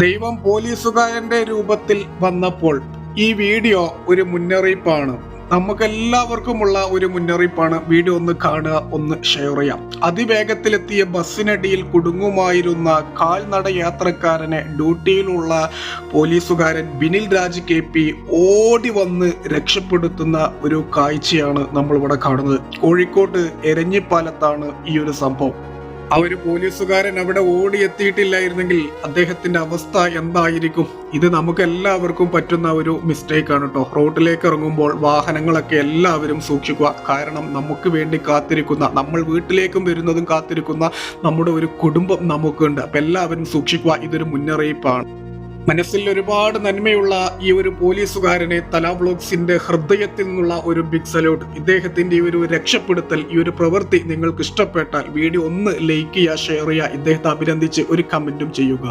ദൈവം പോലീസുകാരന്റെ രൂപത്തിൽ വന്നപ്പോൾ ഈ വീഡിയോ ഒരു മുന്നറിയിപ്പാണ്. നമുക്കെല്ലാവർക്കുമുള്ള ഒരു മുന്നറിയിപ്പാണ്. വീഡിയോ ഒന്ന് കാണുക ഒന്ന് ഷെയർ ചെയ്യാം അതിവേഗത്തിലെത്തിയ ബസ്സിനടിയിൽ കുടുങ്ങുമായിരുന്ന കാൽനട യാത്രക്കാരനെ ഡ്യൂട്ടിയിലുള്ള പോലീസുകാരൻ ബിനിൽ രാജ് കെ പി ഓടി വന്ന് രക്ഷപ്പെടുത്തുന്ന ഒരു കാഴ്ചയാണ് നമ്മളിവിടെ കാണുന്നത്. കോഴിക്കോട് എരഞ്ഞിപ്പാലത്താണ് ഈ ഒരു സംഭവം. ആ ഒരു പോലീസുകാരൻ അവിടെ ഓടി എത്തിയിട്ടില്ലായിരുന്നെങ്കിൽ അദ്ദേഹത്തിന്റെ അവസ്ഥ എന്തായിരിക്കും? ഇത് നമുക്ക് എല്ലാവർക്കും പറ്റുന്ന ഒരു മിസ്റ്റേക്ക് ആണ് കേട്ടോ റോഡിലേക്ക് ഇറങ്ങുമ്പോൾ വാഹനങ്ങളൊക്കെ എല്ലാവരും സൂക്ഷിക്കുക. കാരണം നമുക്ക് വേണ്ടി കാത്തിരിക്കുന്ന നമ്മൾ വീട്ടിലേക്കും വരുന്നതും കാത്തിരിക്കുന്ന നമ്മുടെ ഒരു കുടുംബം നമുക്കുണ്ട്. അപ്പൊ എല്ലാവരും സൂക്ഷിക്കുക. ഇതൊരു മുന്നറിയിപ്പാണ്. മനസ്സിൽ ഒരുപാട് നന്മയുള്ള ഈ ഒരു പോലീസുകാരനെ തലാബ്ലോക്സിന്റെ ഹൃദയത്തിൽ നിന്നുള്ള ഒരു ബിഗ് സല്യൂട്ട് ഇദ്ദേഹത്തിന്റെ ഒരു രക്ഷപ്പെടുത്തൽ ഈ ഒരു പ്രവൃത്തി നിങ്ങൾക്ക് ഇഷ്ടപ്പെട്ടാൽ വീഡിയോ ഒന്ന് ലൈക്ക് ചെയ്യുക ഷെയർ ചെയ്യുക. ഇദ്ദേഹത്തെ അഭിനന്ദിച്ച് ഒരു കമന്റും ചെയ്യുക.